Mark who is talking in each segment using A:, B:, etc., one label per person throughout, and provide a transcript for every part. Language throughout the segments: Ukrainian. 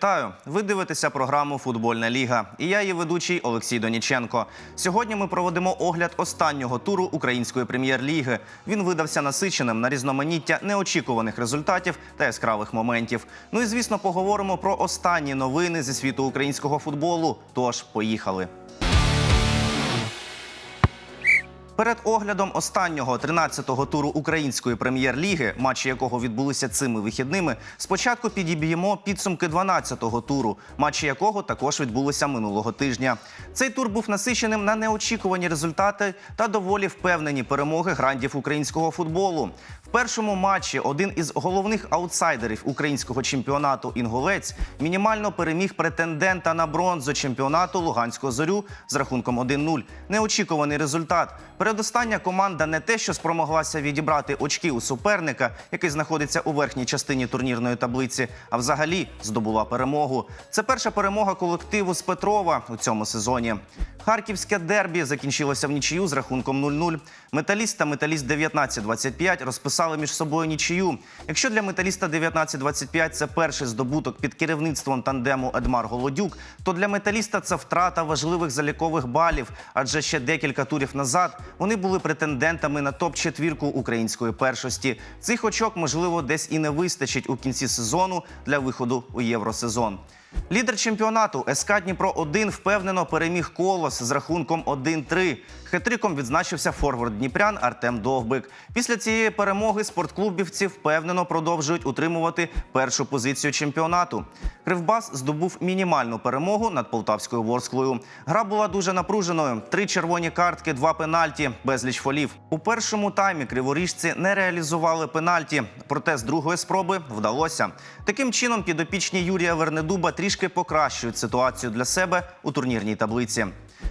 A: Вітаю! Ви дивитеся програму Футбольна ліга. І я її ведучий Олексій Доніченко. Сьогодні ми проводимо огляд останнього туру української прем'єр-ліги. Він видався насиченим на різноманіття неочікуваних результатів та яскравих моментів. Ну і звісно, поговоримо про останні новини зі світу українського футболу. Тож поїхали. Перед оглядом останнього 13-го туру української прем'єр-ліги, матчі якого відбулися цими вихідними, спочатку підіб'ємо підсумки 12-го туру, матчі якого також відбулися минулого тижня. Цей тур був насиченим на неочікувані результати та доволі впевнені перемоги грандів українського футболу. В першому матчі один із головних аутсайдерів українського чемпіонату Інгулець мінімально переміг претендента на бронзу чемпіонату Луганського зорю з рахунком 1-0. Неочікуваний результат. Передостання команда не те, що спромоглася відібрати очки у суперника, який знаходиться у верхній частині турнірної таблиці, а взагалі здобула перемогу. Це перша перемога колективу з Петрова у цьому сезоні. Харківське дербі закінчилося в нічию з рахунком 0-0. Металіст та металіст 19-25 розписали між собою нічию. Якщо для металіста 19-25 це перший здобуток під керівництвом тандему Едмар Голодюк, то для металіста це втрата важливих залікових балів, адже ще декілька турів назад вони були претендентами на топ-четвірку української першості. Цих очок, можливо, десь і не вистачить у кінці сезону для виходу у євросезон. Лідер чемпіонату СК Дніпро 1 впевнено переміг колос з рахунком 1-3. Хитриком відзначився форвард Дніпрян Артем Довбик. Після цієї перемоги спортклубівці впевнено продовжують утримувати першу позицію чемпіонату. Кривбас здобув мінімальну перемогу над полтавською ворсклою. Гра була дуже напруженою: три червоні картки, два пенальті, безліч фолів. У першому таймі криворіжці не реалізували пенальті, проте з другої спроби вдалося. Таким чином, підопічні Юрія Вернедуба трішки покращують ситуацію для себе у турнірній таблиці.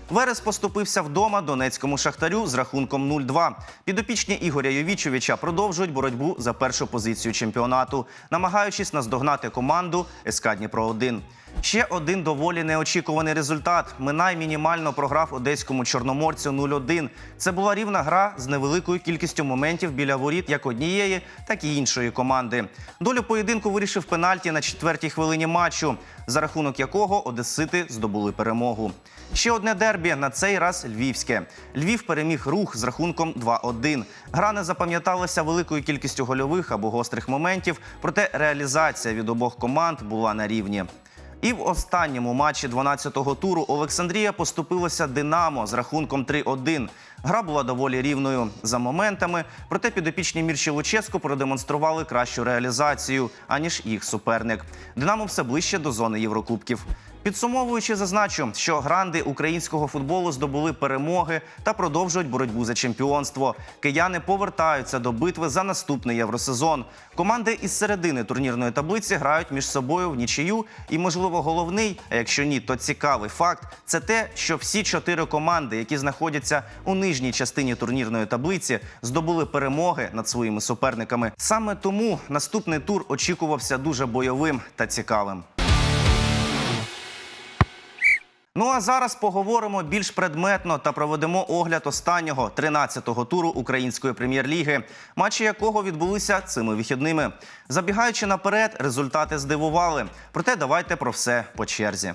A: Верес поступився вдома донецькому шахтарю з рахунком 0-2. Підопічні Ігоря Йовічовича продовжують боротьбу за першу позицію чемпіонату, намагаючись наздогнати команду СК Дніпро 1 Ще один доволі неочікуваний результат. Минай мінімально програв одеському чорноморцю 0-1. Це була рівна гра з невеликою кількістю моментів біля воріт як однієї, так і іншої команди. Долю поєдинку вирішив пенальті на четвертій хвилині матчу, за рахунок якого одесити здобули перемогу. Ще одне дербі на цей раз львівське. Львів переміг рух з рахунком 2-1. Гра не запам'яталася великою кількістю гольових або гострих моментів, проте реалізація від обох команд була на рівні. І в останньому матчі 12-го туру Олександрія поступилася Динамо з рахунком 3-1. Гра була доволі рівною за моментами, проте підопічні Мірчі Луческу продемонстрували кращу реалізацію, аніж їх суперник. Динамо все ближче до зони Єврокубків. Підсумовуючи, зазначу, що гранди українського футболу здобули перемоги та продовжують боротьбу за чемпіонство. Кияни повертаються до битви за наступний євросезон. Команди із середини турнірної таблиці грають між собою в нічию. І, можливо, головний, а якщо ні, то цікавий факт це те, що всі чотири команди, які знаходяться у нижній частині турнірної таблиці, здобули перемоги над своїми суперниками. Саме тому наступний тур очікувався дуже бойовим та цікавим. Ну а зараз поговоримо більш предметно та проведемо огляд останнього 13-го туру української прем'єр-ліги, матчі якого відбулися цими вихідними. Забігаючи наперед, результати здивували. Проте давайте про все по черзі.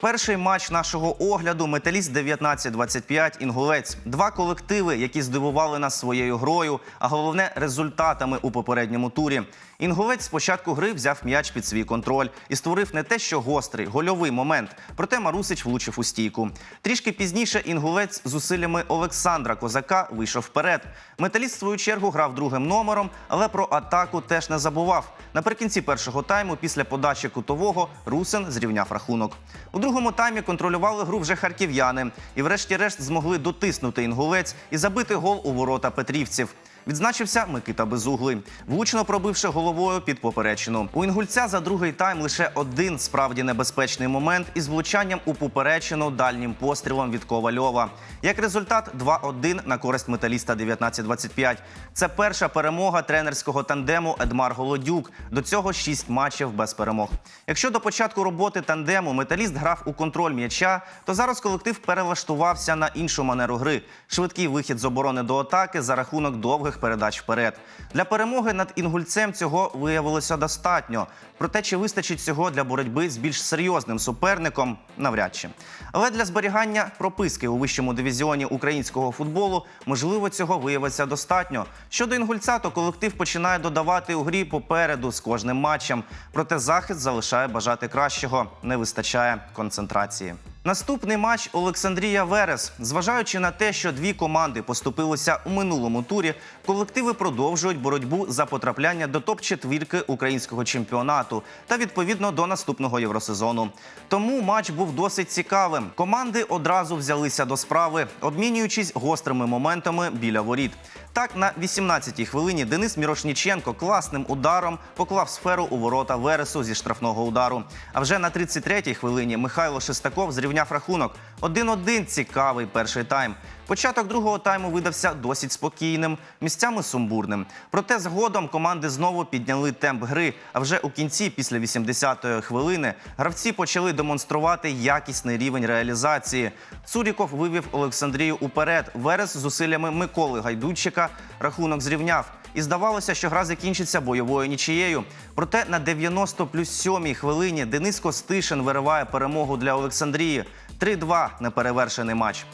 A: Перший матч нашого огляду металіст 19-25 інгулець. Два колективи, які здивували нас своєю грою, а головне результатами у попередньому турі. Інгулець з початку гри взяв м'яч під свій контроль і створив не те, що гострий, гольовий момент. Проте Марусич влучив у стійку. Трішки пізніше інгулець з усиллями Олександра Козака вийшов вперед. Металіст в свою чергу грав другим номером, але про атаку теж не забував. Наприкінці першого тайму, після подачі кутового, Русин зрівняв рахунок. У другому таймі контролювали гру вже харків'яни і, врешті-решт, змогли дотиснути інгулець і забити гол у ворота петрівців. Відзначився Микита Безуглий, влучно пробивши головою під поперечину. У інгульця за другий тайм лише один справді небезпечний момент із влучанням у поперечину дальнім пострілом від Ковальова. Як результат, 2-1 на користь металіста 19-25. Це перша перемога тренерського тандему Едмар Голодюк. До цього шість матчів без перемог. Якщо до початку роботи тандему металіст грав у контроль м'яча, то зараз колектив перелаштувався на іншу манеру гри. Швидкий вихід з оборони до атаки за рахунок довгих передач вперед. Для перемоги над інгульцем цього виявилося достатньо. Проте, чи вистачить цього для боротьби з більш серйозним суперником, навряд чи. Але для зберігання прописки у вищому дивізіоні українського футболу можливо цього виявиться достатньо. Щодо інгульця, то колектив починає додавати у грі попереду з кожним матчем. Проте захист залишає бажати кращого, не вистачає концентрації. Наступний матч Олександрія Верес. Зважаючи на те, що дві команди поступилися у минулому турі, колективи продовжують боротьбу за потрапляння до топ-четвірки українського чемпіонату та відповідно до наступного євросезону. Тому матч був досить цікавим. Команди одразу взялися до справи, обмінюючись гострими моментами біля воріт. Так, на 18-й хвилині Денис Мірошніченко класним ударом поклав сферу у ворота Вересу зі штрафного удару. А вже на 33-й хвилині Михайло Шестаков зрівняв рахунок. 1-1 цікавий перший тайм. Початок другого тайму видався досить спокійним, місцями сумбурним. Проте згодом команди знову підняли темп гри. А вже у кінці, після 80-ї хвилини, гравці почали демонструвати якісний рівень реалізації. Цуріков вивів Олександрію уперед. Верес з зусиллями Миколи Гайдучика рахунок зрівняв. І здавалося, що гра закінчиться бойовою нічією. Проте на 90 плюс 7 хвилині Денис Костишин вириває перемогу для Олександрії. 3-2 неперевершений матч.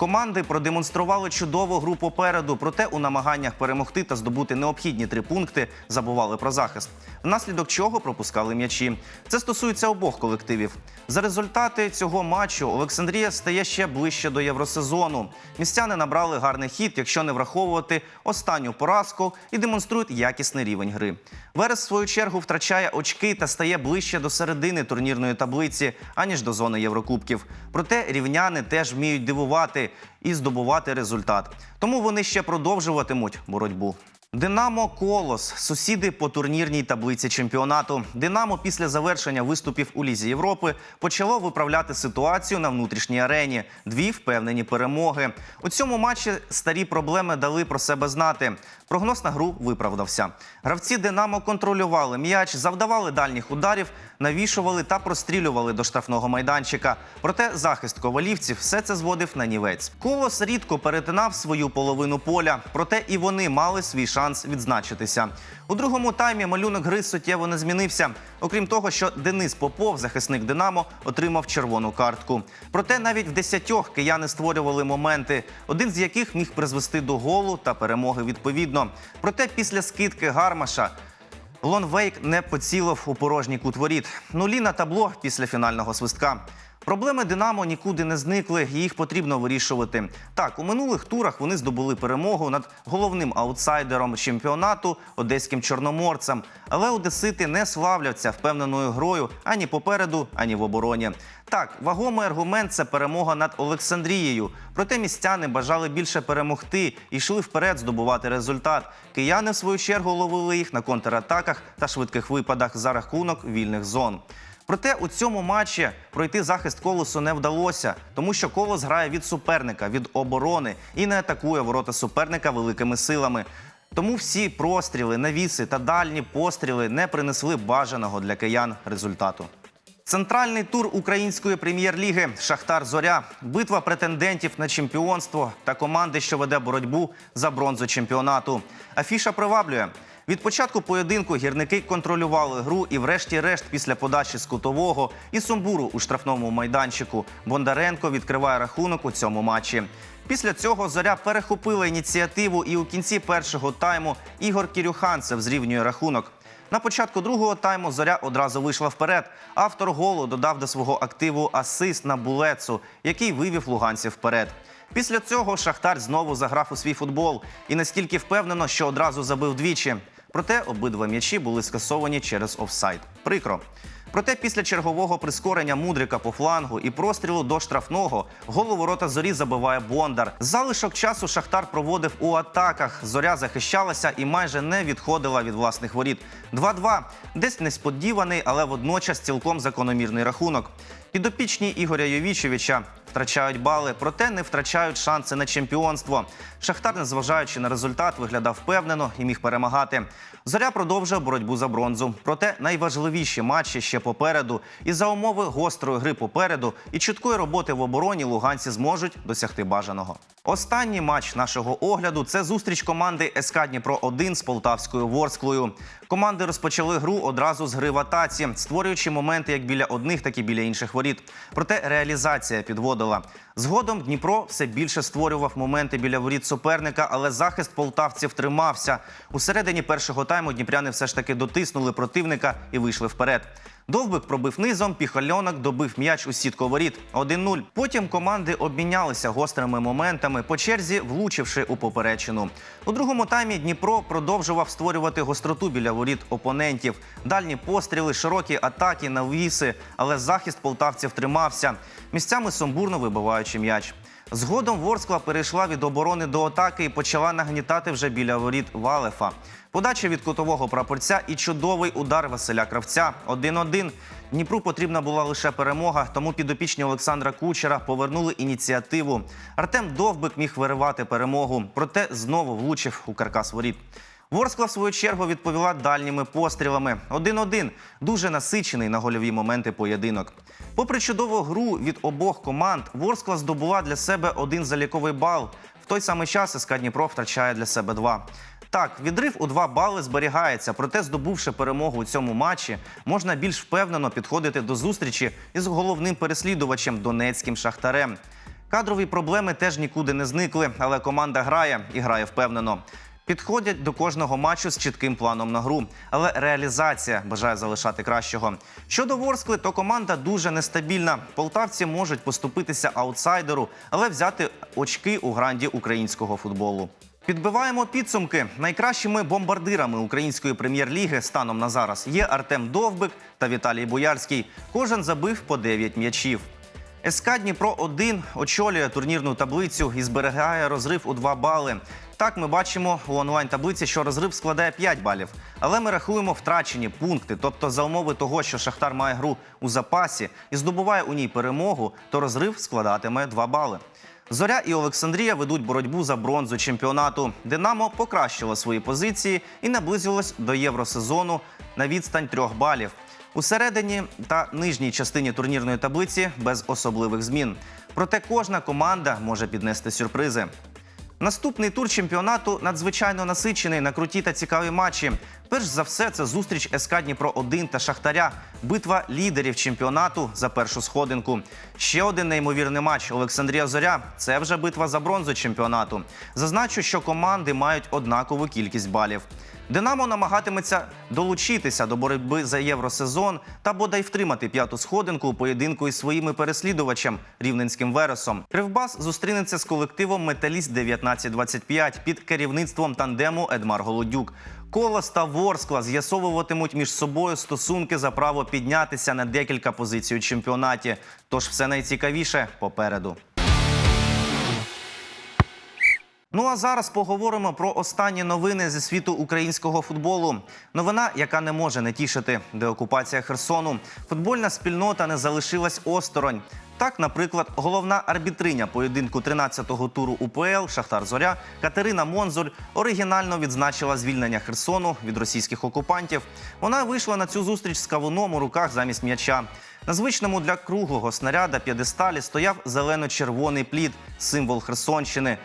A: Команди продемонстрували чудову гру попереду, проте у намаганнях перемогти та здобути необхідні три пункти забували про захист, внаслідок чого пропускали м'ячі. Це стосується обох колективів. За результати цього матчу Олександрія стає ще ближче до євросезону. Містяни набрали гарний хід, якщо не враховувати останню поразку і демонструють якісний рівень гри. Верес, в свою чергу, втрачає очки та стає ближче до середини турнірної таблиці, аніж до зони Єврокубків. Проте рівняни теж вміють дивувати і здобувати результат. Тому вони ще продовжуватимуть боротьбу. Динамо Колос сусіди по турнірній таблиці чемпіонату. Динамо після завершення виступів у Лізі Європи почало виправляти ситуацію на внутрішній арені. Дві впевнені перемоги. У цьому матчі старі проблеми дали про себе знати. Прогноз на гру виправдався. Гравці Динамо контролювали м'яч, завдавали дальніх ударів, навішували та прострілювали до штрафного майданчика. Проте захист ковалівців все це зводив на нівець. Колос рідко перетинав свою половину поля, проте і вони мали свій шанс відзначитися. У другому таймі малюнок гри суттєво не змінився. Окрім того, що Денис Попов, захисник Динамо, отримав червону картку. Проте навіть в десятьох кияни створювали моменти, один з яких міг призвести до голу та перемоги відповідно. Проте після скидки Гармаша Лонвейк не поцілив у порожній кут воріт. Нулі на табло після фінального свистка. Проблеми Динамо нікуди не зникли, і їх потрібно вирішувати. Так, у минулих турах вони здобули перемогу над головним аутсайдером чемпіонату одеським чорноморцем. Але одесити не славляться впевненою грою ані попереду, ані в обороні. Так, вагомий аргумент це перемога над Олександрією. Проте містяни бажали більше перемогти і йшли вперед здобувати результат. Кияни, в свою чергу, ловили їх на контратаках та швидких випадах за рахунок вільних зон. Проте у цьому матчі пройти захист колосу не вдалося, тому що колос грає від суперника, від оборони і не атакує ворота суперника великими силами. Тому всі простріли, навіси та дальні постріли не принесли бажаного для киян результату. Центральний тур української прем'єр-ліги Шахтар Зоря, битва претендентів на чемпіонство та команди, що веде боротьбу за бронзу чемпіонату. Афіша приваблює. Від початку поєдинку гірники контролювали гру і, врешті-решт, після подачі з кутового і сумбуру у штрафному майданчику Бондаренко відкриває рахунок у цьому матчі. Після цього зоря перехопила ініціативу, і у кінці першого тайму Ігор Кірюханцев зрівнює рахунок. На початку другого тайму зоря одразу вийшла вперед. Автор голу додав до свого активу асист на булецу, який вивів луганців вперед. Після цього Шахтар знову заграв у свій футбол і настільки впевнено, що одразу забив двічі. Проте обидва м'ячі були скасовані через офсайд. Прикро. Проте після чергового прискорення мудрика по флангу і прострілу до штрафного голову ворота зорі забиває Бондар. Залишок часу Шахтар проводив у атаках. Зоря захищалася і майже не відходила від власних воріт. 2-2. десь несподіваний, але водночас цілком закономірний рахунок. Підопічні Ігоря Йовічевича втрачають бали, проте не втрачають шанси на чемпіонство. Шахтар, незважаючи на результат, виглядав впевнено і міг перемагати. Зоря продовжує боротьбу за бронзу. Проте найважливіші матчі ще попереду. І за умови гострої гри попереду і чіткої роботи в обороні луганці зможуть досягти бажаного. Останній матч нашого огляду це зустріч команди СК Дніпро 1 з Полтавською Ворсклою. Команди розпочали гру одразу з гри в атаці, створюючи моменти як біля одних, так і біля інших воріт. Проте реалізація підводила. Згодом Дніпро все більше створював моменти біля воріт суперника, але захист полтавців тримався. У середині першого тайму дніпряни все ж таки дотиснули противника і вийшли вперед. Довбик пробив низом, піхальонок добив м'яч у сітку воріт 1-0. Потім команди обмінялися гострими моментами, по черзі влучивши у поперечину. У другому таймі Дніпро продовжував створювати гостроту біля воріт опонентів. Дальні постріли, широкі атаки, навіси, але захист полтавців тримався, місцями сумбурно вибиваючи м'яч. Згодом Ворскла перейшла від оборони до атаки і почала нагнітати вже біля воріт Валефа. Подача від кутового прапорця і чудовий удар Василя Кравця 1-1. Дніпру потрібна була лише перемога, тому підопічні Олександра Кучера повернули ініціативу. Артем Довбик міг виривати перемогу, проте знову влучив у каркас воріт. Ворскла, в свою чергу, відповіла дальніми пострілами. 1-1. Дуже насичений на гольові моменти поєдинок. Попри чудову гру від обох команд, Ворскла здобула для себе один заліковий бал. Той самий час СК Дніпро втрачає для себе два. Так, відрив у два бали зберігається, проте, здобувши перемогу у цьому матчі, можна більш впевнено підходити до зустрічі із головним переслідувачем Донецьким шахтарем. Кадрові проблеми теж нікуди не зникли, але команда грає і грає впевнено. Підходять до кожного матчу з чітким планом на гру, але реалізація бажає залишати кращого. Щодо Ворскли, то команда дуже нестабільна. Полтавці можуть поступитися аутсайдеру, але взяти очки у гранді українського футболу. Підбиваємо підсумки. Найкращими бомбардирами української прем'єр-ліги станом на зараз є Артем Довбик та Віталій Боярський. Кожен забив по 9 м'ячів. СК Дніпро 1 очолює турнірну таблицю і зберігає розрив у 2 бали. Так, ми бачимо у онлайн-таблиці, що розрив складає 5 балів. Але ми рахуємо втрачені пункти. Тобто, за умови того, що Шахтар має гру у запасі і здобуває у ній перемогу, то розрив складатиме 2 бали. Зоря і Олександрія ведуть боротьбу за бронзу чемпіонату. Динамо покращило свої позиції і наблизилось до євросезону на відстань трьох балів. У середині та нижній частині турнірної таблиці без особливих змін. Проте кожна команда може піднести сюрпризи. Наступний тур чемпіонату надзвичайно насичений на круті та цікаві матчі. Перш за все, це зустріч СК Дніпро 1 та Шахтаря. Битва лідерів чемпіонату за першу сходинку. Ще один неймовірний матч Олександрія Зоря. Це вже битва за бронзу чемпіонату. Зазначу, що команди мають однакову кількість балів. Динамо намагатиметься долучитися до боротьби за євросезон та бодай втримати п'яту сходинку у поєдинку із своїми переслідувачем рівненським вересом. Кривбас зустрінеться з колективом Металіст 1925 під керівництвом тандему Едмар Голодюк. Колос та Ворскла з'ясовуватимуть між собою стосунки за право піднятися на декілька позицій у чемпіонаті. Тож все найцікавіше попереду. Ну а зараз поговоримо про останні новини зі світу українського футболу. Новина, яка не може не тішити, деокупація Херсону. Футбольна спільнота не залишилась осторонь. Так, наприклад, головна арбітриня поєдинку 13-го туру УПЛ Шахтар Зоря Катерина Монзоль оригінально відзначила звільнення Херсону від російських окупантів. Вона вийшла на цю зустріч з кавуном у руках замість м'яча. На звичному для круглого снаряда п'єдесталі стояв зелено-червоний плід, символ Херсонщини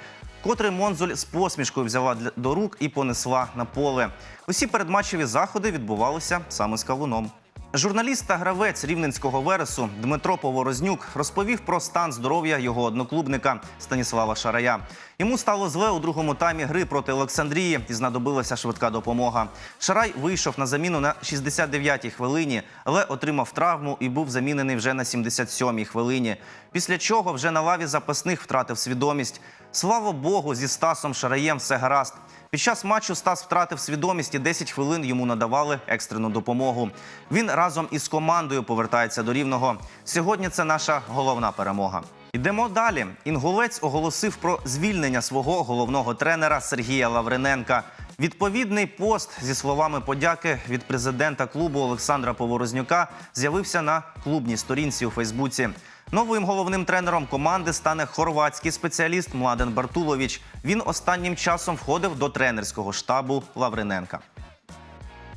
A: котрий Монзуль з посмішкою взяла до рук і понесла на поле. Усі передматчеві заходи відбувалися саме з кавуном. Журналіст та гравець рівненського вересу Дмитро Поворознюк розповів про стан здоров'я його одноклубника Станіслава Шарая. Йому стало зле у другому таймі гри проти Олександрії і знадобилася швидка допомога. Шарай вийшов на заміну на 69-й хвилині, але отримав травму і був замінений вже на 77-й хвилині. Після чого вже на лаві запасних втратив свідомість. Слава Богу, зі Стасом Шараєм все гаразд. Під час матчу Стас втратив свідомість і 10 хвилин йому надавали екстрену допомогу. Він разом із командою повертається до рівного. Сьогодні це наша головна перемога. Йдемо далі. Інгулець оголосив про звільнення свого головного тренера Сергія Лавриненка. Відповідний пост зі словами подяки від президента клубу Олександра Поворознюка з'явився на клубній сторінці у Фейсбуці. Новим головним тренером команди стане хорватський спеціаліст Младен Бартулович. Він останнім часом входив до тренерського штабу Лавриненка.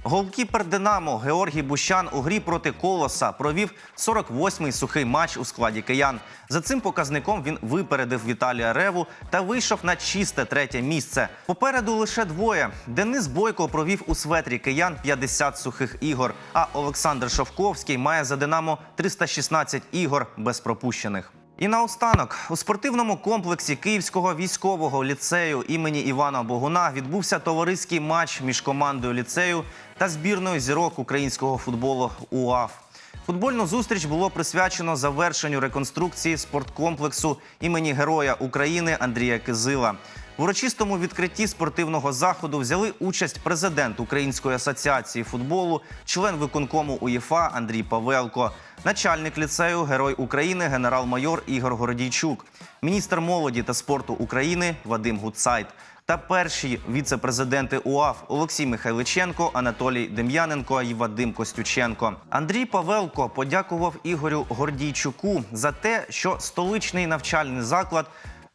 A: Голкіпер Динамо Георгій Бущан у грі проти Колоса провів 48-й сухий матч у складі киян. За цим показником він випередив Віталія Реву та вийшов на чисте третє місце. Попереду лише двоє. Денис Бойко провів у светрі киян 50 сухих ігор. А Олександр Шовковський має за Динамо 316 ігор без пропущених. І наостанок у спортивному комплексі Київського військового ліцею імені Івана Богуна відбувся товариський матч між командою ліцею та збірною зірок українського футболу УАФ. Футбольну зустріч було присвячено завершенню реконструкції спорткомплексу імені Героя України Андрія Кизила. В урочистому відкритті спортивного заходу взяли участь президент Української асоціації футболу, член виконкому УЄФА Андрій Павелко, начальник ліцею Герой України генерал-майор Ігор Городійчук, міністр молоді та спорту України Вадим Гуцайт та перші віце-президенти УАФ Олексій Михайличенко, Анатолій Дем'яненко і Вадим Костюченко. Андрій Павелко подякував Ігорю Гордійчуку за те, що столичний навчальний заклад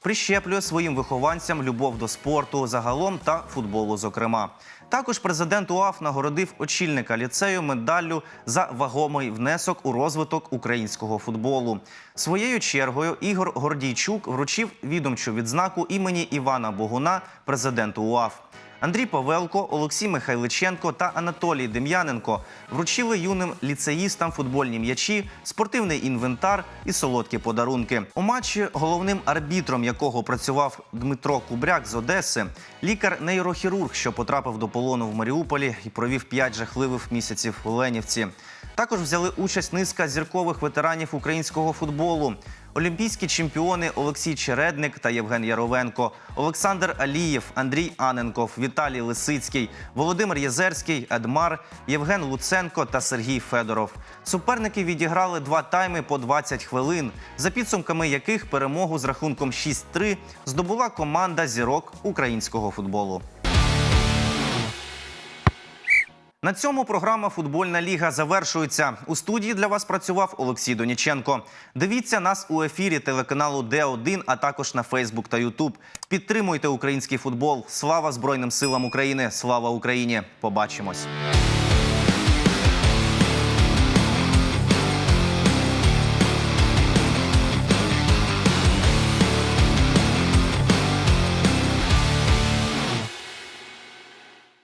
A: прищеплює своїм вихованцям любов до спорту загалом та футболу. Зокрема, також президент УАФ нагородив очільника ліцею медаллю за вагомий внесок у розвиток українського футболу. Своєю чергою Ігор Гордійчук вручив відомчу відзнаку імені Івана Богуна президенту УАФ. Андрій Павелко, Олексій Михайличенко та Анатолій Дем'яненко вручили юним ліцеїстам футбольні м'ячі, спортивний інвентар і солодкі подарунки. У матчі, головним арбітром якого працював Дмитро Кубряк з Одеси, лікар-нейрохірург, що потрапив до полону в Маріуполі і провів п'ять жахливих місяців в Оленівці. Також взяли участь низка зіркових ветеранів українського футболу. Олімпійські чемпіони Олексій Чередник та Євген Яровенко, Олександр Алієв, Андрій Аненков, Віталій Лисицький, Володимир Єзерський, Едмар, Євген Луценко та Сергій Федоров. Суперники відіграли два тайми по 20 хвилин, за підсумками яких перемогу з рахунком 6-3 здобула команда зірок українського футболу. На цьому програма Футбольна ліга завершується. У студії для вас працював Олексій Доніченко. Дивіться нас у ефірі телеканалу Д1, а також на Фейсбук та Ютуб. Підтримуйте український футбол. Слава Збройним силам України! Слава Україні! Побачимось!